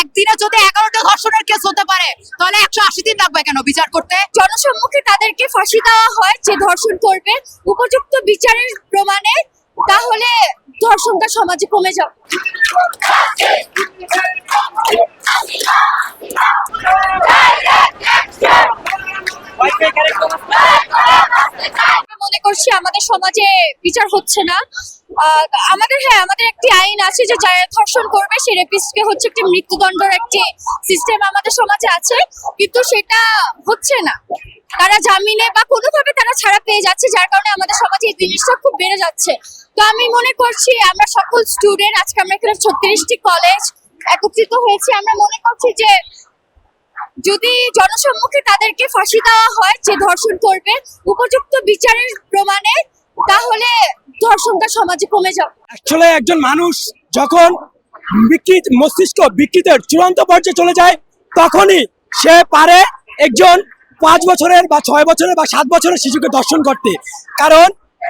একদিনে যদি এগারোটা ধর্ষণের কেস হতে পারে তাহলে একশো আশি দিন লাগবে কেন বিচার করতে? জনসম্মুখে তাদেরকে ফাঁসি দেওয়া হয় যে ধর্ষণ করবে। উপযুক্ত বিচারের প্রমাণে তাহলে ধর্ষণটা সমাজে কমে যাবে। মনে করছি আমাদের সমাজে বিচার হচ্ছে না। আমাদের হ্যাঁ আমাদের একটি আইন আছে যে যারা ধর্ষণ করবে সে রেপিস্টকে হচ্ছে একটি মৃত্যুদণ্ডের একটি সিস্টেম আমাদের সমাজে আছে, কিন্তু সেটা হচ্ছে না। তারা জামিনে বা কোনোভাবে তারা ছাড়া পেয়ে যাচ্ছে, যার কারণে আমাদের সমাজে এই জিনিসটা খুব বেড়ে যাচ্ছে। তো আমি মনে করছি, আমরা সকল স্টুডেন্ট আজকে আমরা এখানে ছত্রিশটি কলেজ একত্রিত হয়েছি, আমরা মনে করছি যে যদি জনসম্মুখে তাদেরকে ফাঁসি দেওয়া হয়, যে ধর্ষণ করবে, উপযুক্ত বিচারের প্রমাণে তাহলে ধর্ষণটা সমাজে কমে যাবে। অ্যাকচুয়ালি একজন মানুষ যখন বিকৃত মস্তিষ্ক, বিকৃতের চূড়ান্ত পর্যায়ে চলে যায়, তখনই সে পারে একজন পাঁচ বছরের বা ছয় বছরের বা সাত বছরের শিশুকে দর্শন করতে। কারণ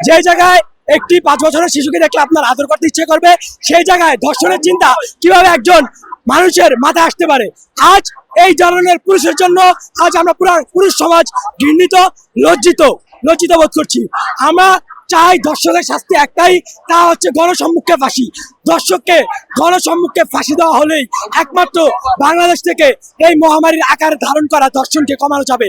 যে জায়গায় একটি পাঁচ বছরের শিশুকে দেখলে আপনার আদর করতে ইচ্ছে করবে, সেই জায়গায় ধর্ষণের চিন্তা কীভাবে একজন মানুষের মাথায় আসতে পারে? আজ এই ধরনের পুরুষের জন্য, আজ আমরা পুরো পুরুষ সমাজ ঘৃণিত, লজ্জিত লজ্জিত বোধ করছি। আমরা চাই দর্শকের শাস্তি একটাই, তা হচ্ছে গণসম্মুখে ফাঁসি। দর্শককে গণসম্মুখে ফাঁসি দেওয়া হলেই একমাত্র বাংলাদেশ থেকে এই মহামারীর আকার ধারণ করা দর্শনকে কমানো যাবে।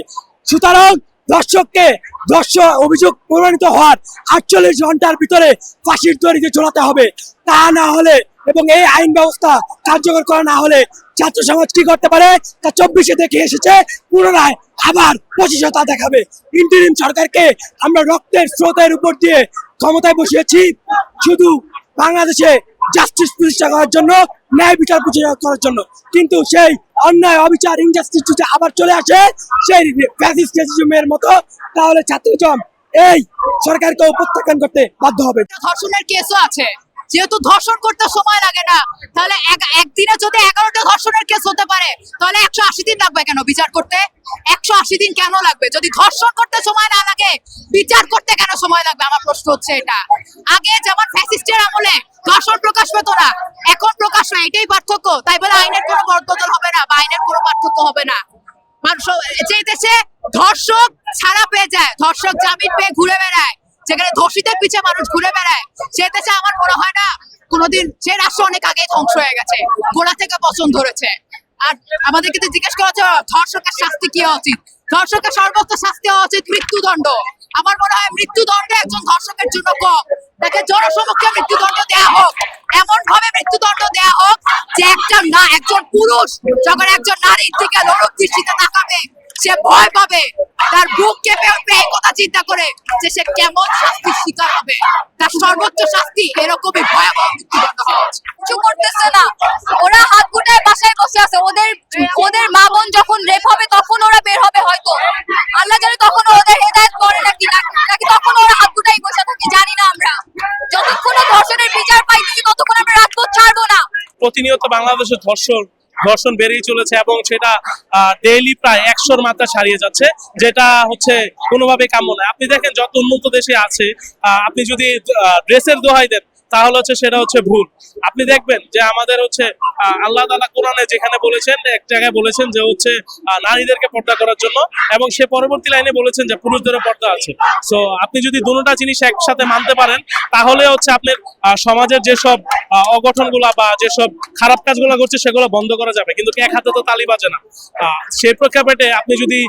সুতরাং দর্শককে দর্শক অভিযোগ প্রমাণিত হওয়ার আটচল্লিশ ঘণ্টার ভিতরে ফাঁসির দড়িতে চলাতে হবে। তা না হলে এবং এই আইন ব্যবস্থা কার্যকর করা না হলে ছাত্র সমাজ কি করতে পারে? তা চব্বিশে দেখে এসেছে, পুনরায় আবার পঁচিশে তা দেখাবে। ইন্টারিম সরকারকে আমরা রক্তের স্রোতের উপর দিয়ে ক্ষমতায় বসিয়েছি। শুধু বাংলাদেশে জাস্টিস প্রতিষ্ঠা করার জন্য, ন্যায় বিচার প্রতিষ্ঠা করার জন্য। কিন্তু সেই অন্যায়, অবিচার ইনজাস্টিস যদি আবার চলে আসে, সেই ফ্যাসিস্টের মতো, তাহলে ছাত্রজম এই সরকারকে প্রত্যাখ্যান করতে বাধ্য হবে। ধর্ষণের কেসও আছে। যেহেতু ধর্ষণ করতে সময় লাগে না, তাহলে এক- একদিনে যদি এগারোটা ধর্ষণের কেস হতে পারে, তাহলে একশো আশি দিন লাগবে কেন বিচার করতে? একশো আশি দিন কেন লাগবে? যদি ধর্ষণ করতে সময় না লাগে, বিচার করতে কেন সময় লাগবে? আমার প্রশ্ন হচ্ছে এটা। আগে যেমন ফ্যাসিস্টের আমলে ধর্ষণ প্রকাশ পেত না, এখন প্রকাশ হয় এটাই পার্থক্য। তাই বলে আইনের কোনো বদল হবে না বা আইনের কোনো পার্থক্য হবে না। মানুষ যে দেশে ধর্ষক ছাড়া পেয়ে যায়, ধর্ষক জামিন পেয়ে ঘুরে বেড়ায় যেখানে ধর্ষিতের পিছে মানুষ ঘুরে বেড়ায়, সে দেশে আমার মনে হয় না কোনোদিন সে রাষ্ট্র অনেক আগে ধ্বংস হয়ে গেছে, গোড়া থেকে পছন্দ ধরেছে। আর আমাদেরকে তো জিজ্ঞেস করা হচ্ছে, ধর্ষকের শাস্তি কি হওয়া উচিত? ধর্ষকের সর্বোচ্চ শাস্তি হওয়া উচিত মৃত্যুদণ্ড। আমার মনে হয় মৃত্যুদণ্ড একজন ধর্ষকের জন্য কম। তাকে জনসমক্ষে মৃত্যুদণ্ড দেওয়া হোক। এমন ভাবে মৃত্যুদণ্ড দেওয়া হোক যে একজন না, একজন পুরুষ, যখন একজন নারীর দিকে লোরক দৃষ্টিতে তাকাবে সে ভয় পাবে। তার বুক কেঁপে উঠবে এই কথা চিন্তা করে যে সে কেমন শাস্তির শিকার হবে। তার সর্বোচ্চ শাস্তি এরকমই ভয়াবহ কিছু করতেছে না। ওরা হাত গুটায় বাসায় বসে আছে। ওদের ওদের মা বোন যখন রেপ হবে, তখন ওরা বের হবে হয়তো। আল্লাহ জানে তখন ওদের হেদায়েত করে নাকি নাকি তখন ওরা হাত গুটাই বসে থাকে, জানি না আমরা। যতক্ষণ ধর্ষণের বিচার পাইতেছি, ততক্ষণ আমরা রাত ছাড়বো না। প্রতিনিয়ত বাংলাদেশে ধর্ষণ ধর্ষণ বেড়েই চলেছে এবং সেটা ডেইলি প্রায় একশোর মাত্রা ছাড়িয়ে যাচ্ছে, যেটা হচ্ছে কোনোভাবে কাম্য নয়। আপনি দেখেন যত উন্নত দেশে আছে আপনি যদি ড্রেসের দোহাই দেন, তাহলে হচ্ছে সেটা হচ্ছে ভুল। আপনি দেখবেন যে আমাদের হচ্ছে আল্লাহ তালা কোরআনে যেখানে বলেছেন, এক জায়গায় বলেছেন যে হচ্ছে নারীদেরকে পর্দা করার জন্য, এবং সে পরবর্তী লাইনে বলেছেন যে পুরুষদেরও পর্দা আছে। সো আপনি যদি দুটোটা জিনিস একসাথে মানতে পারেন, তাহলে হচ্ছে আপনার সমাজের যেসব অগঠনগুলা বা যেসব খারাপ কাজগুলো করছে সেগুলো বন্ধ করা যাবে। কিন্তু এক হাতে তো তালি বাজে না। সেই প্রেক্ষাপটে আপনি যদি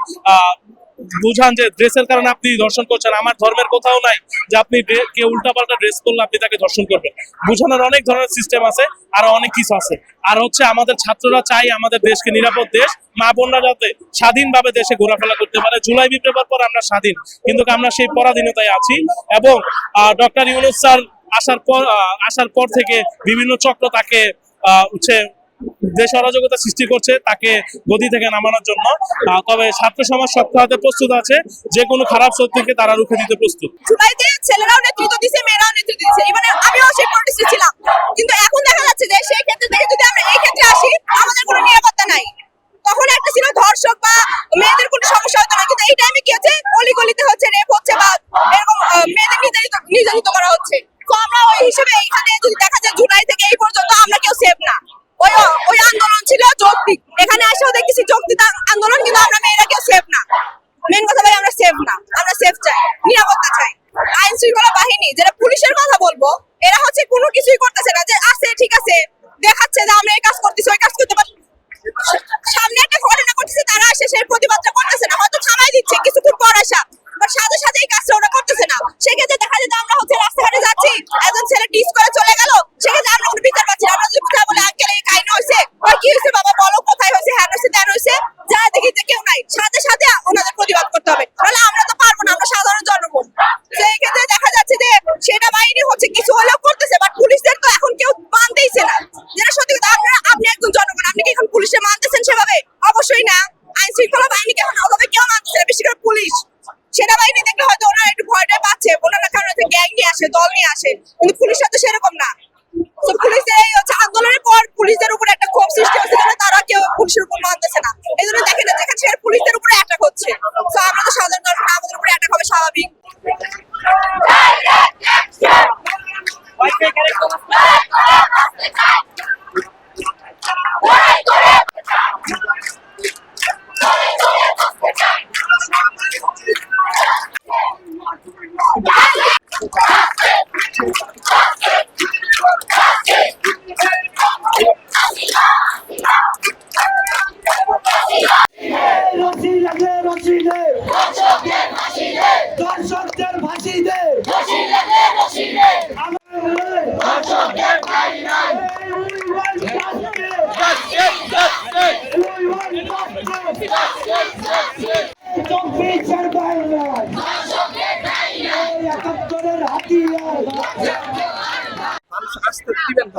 বুঝান যে ড্রেসের কারণে আপনি ধর্ষণ করছেন, আমার ধর্মের কোথাও নাই যে আপনি কেউ উল্টাপাল্টা ড্রেস করলে আপনি তাকে ধর্ষণ করবেন। বুঝানোর অনেক ধরনের সিস্টেম আছে, আর অনেক কিছু আছে। আর হচ্ছে আমাদের ছাত্ররা চাই আমাদের দেশকে নিরাপদ দেশ, মা বোনরা যাতে স্বাধীনভাবে দেশে ঘোরাফেরা করতে পারে। জুলাই বিপ্লবের পর আমরা স্বাধীন, কিন্তু আমরা সেই পরাধীনতায় আছি। এবং ডক্টর ইউনুস স্যার আসার পর আসার পর থেকে বিভিন্ন চক্র তাকে হচ্ছে দেশ অরাজকতা সৃষ্টি করছে তাকে গদি থেকে নামানোর জন্য। তবে ছাত্র সমাজ শক্ত হাতে প্রস্তুত আছে, যে কোনো খারাপ শক্তিকে তারা রুখে দিতে প্রস্তুত। ছেলেরাও নেতৃত্ব দিছে, মেয়েরাও নেতৃত্ব আমিও সেই পলিটিক্সে ছিলাম। কিন্তু এখন দেখা যাচ্ছে যে সেই ক্ষেত্রে থেকে যদি আমরা এই ক্ষেত্রে আসি, আমাদের কোনো নিরাপত্তা নাই। তখন একটা ছিল ধর্ষক বা মেয়েদের কোনো সমস্যা হতো না, কিন্তু এই টাইমে কি হচ্ছে? সেফ না। আমরা সেফ চাই। নিরাপত্তা চাই। আইন শৃঙ্খলা বাহিনী, যেটা পুলিশের কথা বলব, এরা হচ্ছে কোনো কিছুই করতেছে না যে, আছে, ঠিক আছে, দেখাচ্ছে যে আমরা এই কাজ করতেছি, ওই কাজ করতে পারি সামনে একটা ঘটনা করতেছে তারা আসে সেই প্রতিবাদটা করতেছে না, হয়তো থামাই দিচ্ছে কিছুক্ষণ পর আসা সাথে সাথে এই কাজটা ওরা করতেছে না। সেক্ষেত্রে দেখা যায় আমরা হচ্ছে রাস্তাঘাটে যাচ্ছি, একজন ছেলে টিস করে চলে গেল, সেক্ষেত্রে আমরা কোনো বিচার পাচ্ছি না। আমরা যদি কোথায় বলে, আঙ্কেল, এই কাহিনী হয়েছে? কি হয়েছে বাবা, বলো, কোথায় হয়েছে? হ্যান হয়েছে, ত্যান হয়েছে। যা দেখি যে কেউ নাই। সাথে সাথে হবে। তাহলে আমরা তো পারব না, আমরা সাধারণ জনগণ। সেই ক্ষেত্রে দেখা যাচ্ছে যে সেটা বাহিনী হচ্ছে কিছু হলেও করতেছে বাট পুলিশদের তো এখন কেউ মানতেইছে না। যেটা সত্যি কথা আপনারা আপনি একজন জনগণ, আপনি কি এখন পুলিশে মানতেছেন সেভাবে? অবশ্যই না। just to see them.